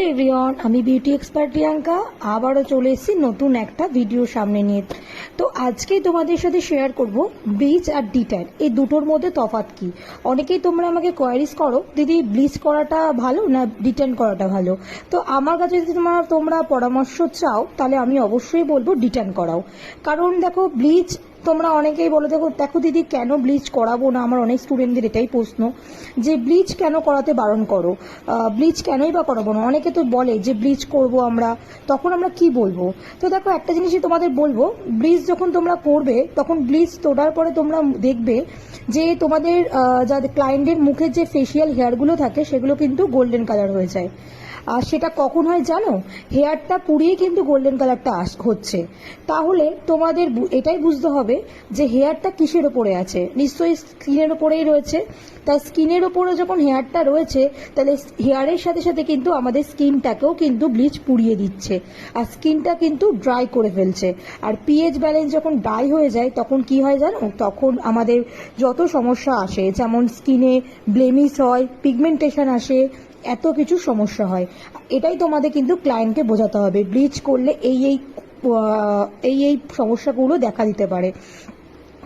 Hello everyone আমি beauty expert Priyanka. আবারও চলে এসেছি নতুন একটা ভিডিও সামনে নিয়ে। তো আজকে তোমাদের সাথে শেয়ার করব ব্লিচ আর ডিট্যান এই দুটোর মধ্যে তফাৎ কি? অনেকেই তোমরা আমাকে কোয়ারিজ করো, দিদি ব্লিচ করাটা ভালো না ডিট্যান করাটা ভালো? তো আমার কাছে যদি তোমরা তোমরা পরামর্শ চাও, তাহলে আমি অবশ্যই বলব ডিট্যান করাও। কারণ দেখো ব্লিচ তোমরা অনেকেই বলো, দেখো দেখো দিদি, কেন ব্লিচ করাবো না? আমার অনেক স্টুডেন্টদের এটাই প্রশ্ন, যে ব্লিচ কেন করাতে বারণ করো? ব্লিচ কেনই বা করাবো না? অনেকে তো বলে যে ব্লিচ করব আমরা, তখন আমরা কি বলব? তো দেখো, একটা জিনিসই তোমাদের বলব ব্লিচ যখন তোমরা করবে, তখন ব্লিচ তোলার পরে তোমরা দেখবে যে তোমাদের যাদের ক্লায়েন্টের মুখের যে ফেসিয়াল হেয়ারগুলো থাকে, সেগুলো কিন্তু গোল্ডেন কালার হয়ে যায়। আর সেটা কখন হয় জানো? হেয়ারটা পুড়িয়ে কিন্তু গোল্ডেন কালারটা আস, হচ্ছে। তাহলে তোমাদের এটাই বুঝতে হবে যে হেয়ারটা কিসের ওপরে আছে? নিশ্চয়ই স্কিনের ওপরেই রয়েছে। তাই স্কিনের ওপরে যখন হেয়ারটা রয়েছে, তাহলে হেয়ারের সাথে সাথে কিন্তু আমাদের স্কিনটাকেও কিন্তু ব্লিচ পুড়িয়ে দিচ্ছে। আর স্কিনটা কিন্তু ড্রাই করে ফেলছে। আর পিএইচ ব্যালেন্স যখন ড্রাই হয়ে যায়, তখন কি হয় জানো? তখন আমাদের যত সমস্যা আসে, যেমন স্কিনে ব্লেমিশ হয় পিগমেন্টেশন আসে, এত কিছু সমস্যা হয়। এটাই তোমাদের কিন্তু ক্লায়েন্টকে বোঝাতে হবে। ব্লিচ করলে এই এই এই এই সমস্যাগুলো দেখা দিতে পারে।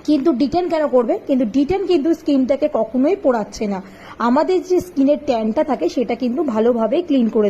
কিন্তু ডিটেন কেন করবে? কিন্তু ডিটেন কিন্তু স্কিনটাকে কখনোই পোড়াচ্ছে না। আমাদের যে স্কিনের ট্যানটা থাকে, সেটা কিন্তু ভালোভাবে ক্লিন করে